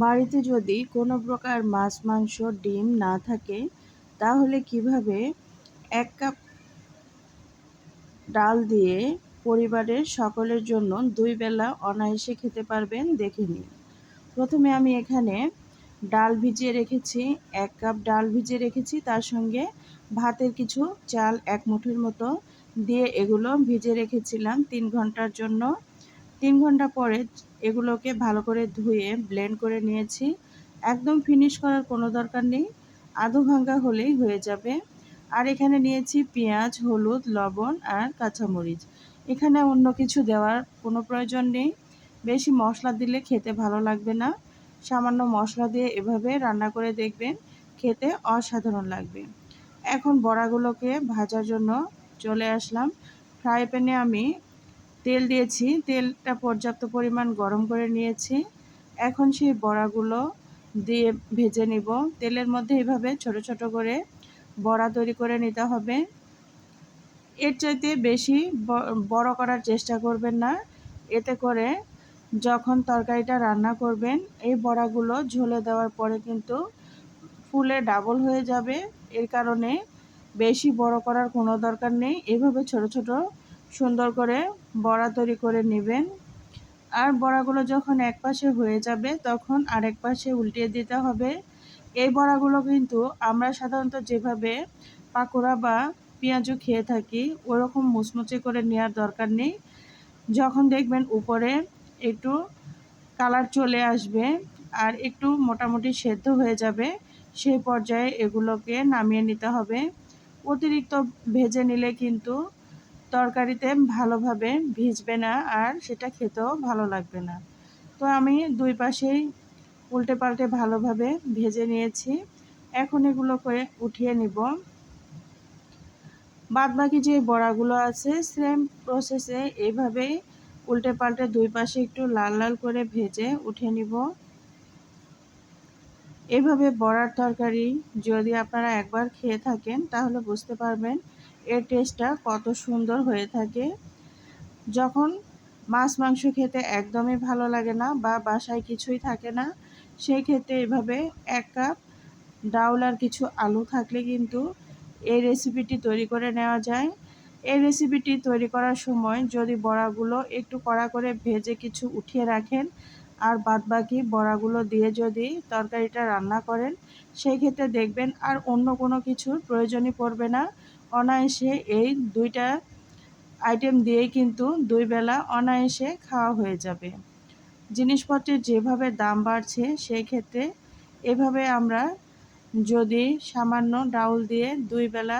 বাড়িতে যদি কোনো প্রকার মাছ, মাংস, ডিম না থাকে, তাহলে কীভাবে এক কাপ ডাল দিয়ে পরিবারের সকলের জন্য দুই বেলা অনায়াসে খেতে পারবেন, দেখে নিন। প্রথমে আমি এখানে ডাল ভিজিয়ে রেখেছি, এক কাপ ডাল ভিজিয়ে রেখেছি, তার সঙ্গে ভাতের কিছু চাল এক মুঠোর মতো দিয়ে এগুলো ভিজে রেখেছিলাম তিন ঘণ্টার জন্য। তিন ঘণ্টা পরে এগুলোকে ভালো করে ধুয়ে ব্লেন্ড করে নিয়েছি। একদম ফিনিশ করার কোনো দরকার নেই। আধো ভাঙ্গা হলেই হয়ে যাবে। আর এখানে নিয়েছি পেঁয়াজ, হলুদ, লবণ আর কাঁচামরিচ। এখানে অন্য কিছু দেওয়ার কোনো প্রয়োজন নেই। বেশি মশলা দিলে খেতে ভালো লাগবে না। সামান্য মশলা দিয়ে এভাবে রান্না করে দেখবেন, খেতে অসাধারণ লাগবে। এখন বড়াগুলোকে ভাজার জন্য চলে আসলাম। ফ্রাই প্যানে আমি তেল দিয়েছি, তেলটা পর্যাপ্ত পরিমাণ গরম করে নিয়েছি। এখন সেই বড়াগুলো দিয়ে ভেজে নিব। তেলের মধ্যে এভাবে ছোট ছোট করে বড়া তৈরি করে নিতে হবে। এর চাইতে বেশি বড় করার চেষ্টা করবেন না। এতে করে যখন তরকারিটা রান্না করবেন, এই বড়াগুলো ঝোলে দেওয়ার পরে কিন্তু ফুলে ডাবল হয়ে যাবে। এর কারণে বেশি বড় করার কোনো দরকার নেই। এভাবে ছোট ছোট সুন্দর করে বড়া তৈরি করে নেবেন। আর বড়াগুলো যখন এক পাশে হয়ে যাবে, তখন আরেক পাশে উল্টিয়ে দিতে হবে। এই বড়াগুলো কিন্তু আমরা সাধারণত যেভাবে পাকোড়া বা পেঁয়াজও খেয়ে থাকি, ওরকম মুচমুচে করে নেওয়ার দরকার নেই। যখন দেখবেন উপরে একটু কালার চলে আসবে আর একটু মোটামুটি সেদ্ধ হয়ে যাবে, সেই পর্যায়ে এগুলোকে নামিয়ে নিতে হবে। অতিরিক্ত ভেজে নিলে কিন্তু তরকারিতে ভালোভাবে ভিজবে না আর সেটা খেতেও ভালো লাগবে না। তো আমি দুই পাশেই উল্টে পাল্টে ভালোভাবে ভেজে নিয়েছি। এখন এগুলো করে উঠিয়ে নিব। বাদ বাকি যে বড়াগুলো আছে সেম প্রসেসে এইভাবেই উল্টে পাল্টে দুই পাশে একটু লাল লাল করে ভেজে উঠে নিব। এভাবে বড়ার তরকারি যদি আপনারা একবার খেয়ে থাকেন, তাহলে বুঝতে পারবেন এর টেস্টটা কত সুন্দর হয়ে থাকে। যখন মাছ, মাংস খেতে একদমই ভালো লাগে না বা বাসায় কিছুই থাকে না সেই ক্ষেত্রে এভাবে এক কাপ ডাউল আর কিছু আলু থাকলে কিন্তু এই রেসিপিটি তৈরি করে নেওয়া যায়। এই রেসিপিটি তৈরি করার সময় যদি বড়াগুলো একটু কড়া করে ভেজে কিছু উঠিয়ে রাখেন, আর বাদবাকি বড়াগুলো দিয়ে যদি তরকারিটা রান্না করেন সেই ক্ষেত্রে দেখবেন আর অন্য কোনো কিছুর প্রয়োজনই পড়বে না। অনায়াসে এই দুইটা আইটেম দিয়েই কিন্তু দুই বেলা অনায়াসে খাওয়া হয়ে যাবে। জিনিসপত্রের যেভাবে দাম বাড়ছে, সেই ক্ষেত্রে এভাবে আমরা যদি সামান্য ডাউল দিয়ে দুই বেলা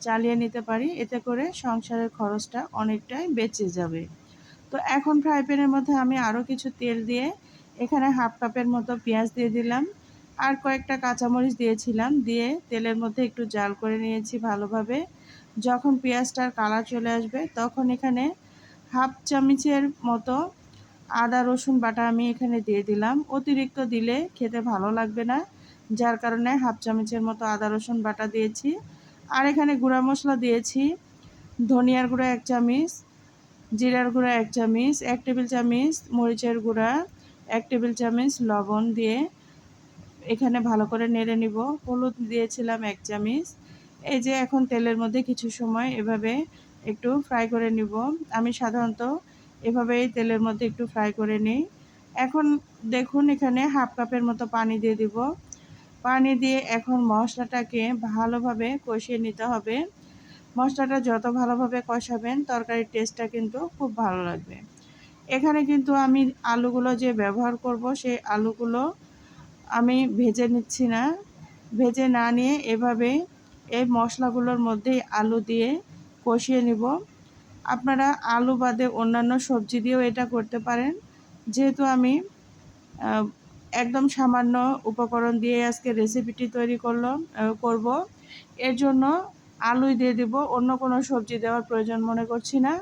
চালিয়ে নিতে পারি, এতে করে সংসারের খরচটা অনেকটাই বেঁচে যাবে। তো এখন ফ্রাই প্যানের মধ্যে আমি আরও কিছু তেল দিয়ে এখানে হাফ কাপের মতো পেঁয়াজ দিয়ে দিলাম। আর কয়েকটা কাঁচামরিচ দিয়েছিলাম, দিয়ে তেলের মধ্যে একটু জাল করে নিয়েছি ভালোভাবে। যখন পেঁয়াজটার কালার চলে আসবে, তখন এখানে হাফ চামচের মতো আদা, রসুন বাটা আমি এখানে দিয়ে দিলাম। অতিরিক্ত দিলে খেতে ভালো লাগবে না। যার কারণে হাফ চামচের মতো আদা, রসুন বাটা দিয়েছি। আর এখানে গুঁড়া মশলা দিয়েছি, ধনিয়ার গুঁড়া এক চামচ, জিরার গুঁড়া এক চামচ, এক টেবিল চামচ মরিচের গুঁড়া, এক টেবিল চামচ লবণ দিয়ে এখানে ভালো করে নেড়ে নিব। হলুদ দিয়েছিলাম এক চামিচ। এই যে এখন তেলের মধ্যে কিছু সময় এভাবে একটু ফ্রাই করে নিব। আমি সাধারণত এভাবেই তেলের মধ্যে একটু ফ্রাই করে নিই। এখন দেখুন এখানে হাফ কাপের মতো পানি দিয়ে দিব। পানি দিয়ে এখন মশলাটাকে ভালোভাবে কষিয়ে নিতে হবে। মশলাটা যত ভালোভাবে কষাবেন, তরকারির টেস্টটা কিন্তু খুব ভালো লাগবে। এখানে কিন্তু আমি আলুগুলো যে ব্যবহার করব, সেই আলুগুলো আমি ভেজে নিচ্ছি না। ভেজে না নিয়ে এভাবে এই মশলাগুলোর মধ্যেই আলু দিয়ে কষিয়ে নিব। আপনারা আলু বাদে অন্যান্য সবজি দিয়েও এটা করতে পারেন। যেহেতু আমি একদম সামান্য উপকরণ দিয়ে আজকে রেসিপিটি তৈরি করলাম করব। এর জন্য আলুই দিয়ে দিব। অন্য কোনো সবজি দেওয়ার প্রয়োজন মনে করছি না।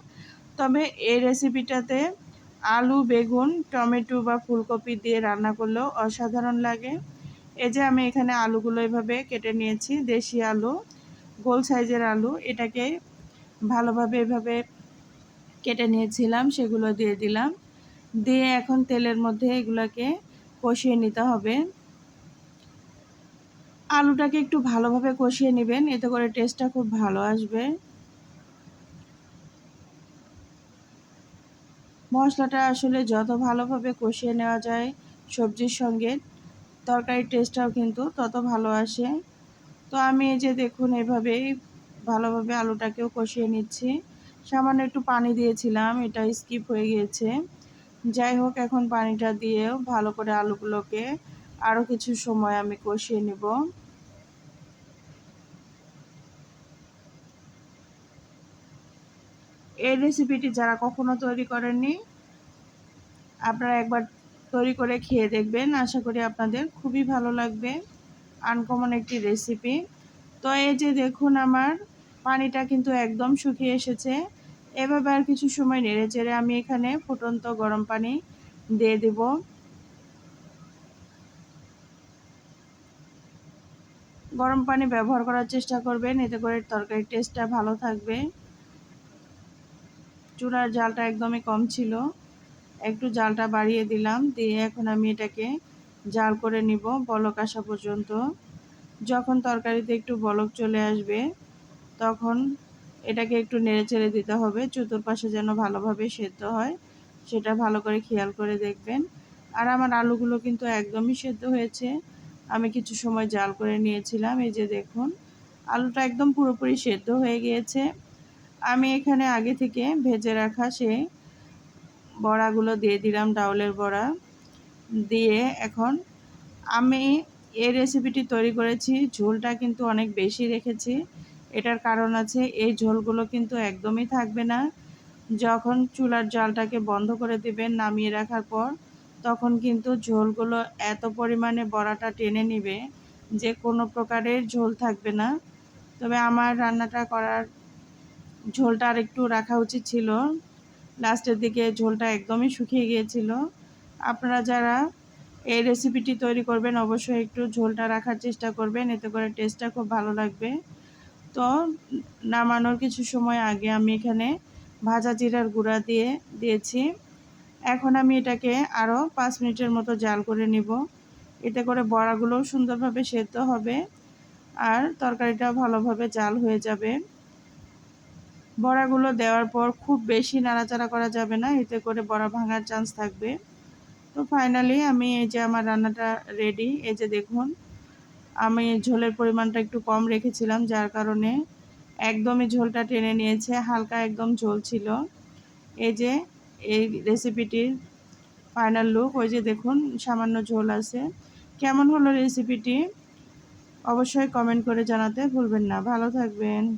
তবে এই রেসিপিটাতে আলু, বেগুন, টমেটো বা ফুলকপি দিয়ে রান্না করলেও অসাধারণ লাগে। এই যে আমি এখানে আলুগুলো এভাবে কেটে নিয়েছি, দেশি আলু, গোল সাইজের আলু, এটাকে ভালোভাবে এভাবে কেটে নিয়েছিলাম, সেগুলো দিয়ে দিলাম। দিয়ে এখন তেলের মধ্যে এগুলোকে কষিয়ে নিতে হবে। আলুটাকে একটু ভালোভাবে কষিয়ে নেবেন, এতে করে টেস্টটা খুব ভালো আসবে। মশলাটা আসলে যত ভালোভাবে কষিয়ে নেওয়া যায় সবজির সঙ্গে, তরকারির টেস্টটাও কিন্তু তত ভালো আসে। তো আমি এই যে দেখুন, এভাবেই ভালোভাবে আলুটাকেও কষিয়ে নিচ্ছি। সামান্য একটু পানি দিয়েছিলাম, এটা স্কিপ হয়ে গিয়েছে। যাই হোক, এখন পানিটা দিয়েও ভালো করে আলুগুলোকে আরও কিছু সময় আমি কষিয়ে নেব। এই রেসিপিটি যারা কখনো তৈরি করেননি, আপনারা একবার তৈরি করে খেয়ে দেখবেন। আশা করি আপনাদের খুবই ভালো লাগবে। আনকমন একটি রেসিপি তো এই যে দেখুন আমার, পানিটা কিন্তু একদম শুকিয়ে এসেছে। এভাবে আর কিছু সময় নেড়ে চেড়ে আমি এখানে ফুটন্ত গরম পানি দিয়ে দেব। গরম পানি ব্যবহার করার চেষ্টা করবেন, এতে করে তরকারির টেস্টটা ভালো থাকবে। চুলার জালটা একদমই কম ছিল। একটু জালটা বাড়িয়ে দিলাম, দিয়ে এখন আমি এটাকে জাল করে নিব বলক আসা পর্যন্ত। যখন তরকারিতে একটু বলক চলে আসবে, তখন এটাকে একটু নেড়ে চেড়ে দিতে হবে, চতুর্পাশে যেন ভালোভাবে সেদ্ধ হয়, সেটা ভালো করে খেয়াল করে দেখবেন। আর আমার আলুগুলো কিন্তু একদমই সেদ্ধ হয়েছে, আমি কিছু সময় জাল করে নিয়েছিলাম, এই যে দেখুন, আলুটা একদম পুরোপুরি সেদ্ধ হয়ে গিয়েছে। আমি এখানে আগে থেকে ভেজে রাখা সে বড়াগুলো দিয়ে দিলাম, ডাউলের বড়া। দিয়ে এখন আমি এই রেসিপিটি তৈরি করেছি। ঝোলটা কিন্তু অনেক বেশি রেখেছি। এটার কারণ আছে, এই ঝোলগুলো কিন্তু একদমই থাকবে না। যখন চুলার জালটাকে বন্ধ করে দেবেন নামিয়ে রাখার পর, তখন কিন্তু ঝোলগুলো এত পরিমাণে বড়াটা টেনে নিবে যে কোনো প্রকারের ঝোল থাকবে না। তবে আমার রান্নাটা করার ঝোলটা আর একটু রাখা উচিত ছিল। লাস্টের দিকে ঝোলটা একদমই শুকিয়ে গিয়েছিল। আপনারা যারা এই রেসিপিটি তৈরি করবেন, অবশ্যই একটু ঝোলটা রাখার চেষ্টা করবেন। এতে করে টেস্টটা খুব ভালো লাগবে। তো নামানোর কিছু সময় আগে আমি এখানে ভাজা জিরার গুঁড়া দিয়ে দিয়েছি। এখন আমি এটাকে আরও পাঁচ মিনিটের মতো জাল করে নিব। এতে করে বড়াগুলোও সুন্দরভাবে সেদ্ধ হবে আর তরকারিটা ভালোভাবে জাল হয়ে যাবে। বড়াগুলো দেওয়ার পর খুব বেশি নাড়াচাড়া করা যাবে না, এতে করে বড়া ভাঙার চান্স থাকবে। তো ফাইনালি আমি এই যে আমার রান্নাটা রেডি এই যে দেখুন, আমি ঝোলের পরিমাণটা একটু কম রেখেছিলাম, যার কারণে একদমই ঝোলটা টেনে নিয়েছে, হালকা একদম ঝোল ছিল। এই যে, এই রেসিপিটির ফাইনাল লুক ওই যে দেখুন, সামান্য ঝোল আছে। কেমন হলো রেসিপিটি অবশ্যই কমেন্ট করে জানাতে ভুলবেন না। ভালো থাকবেন।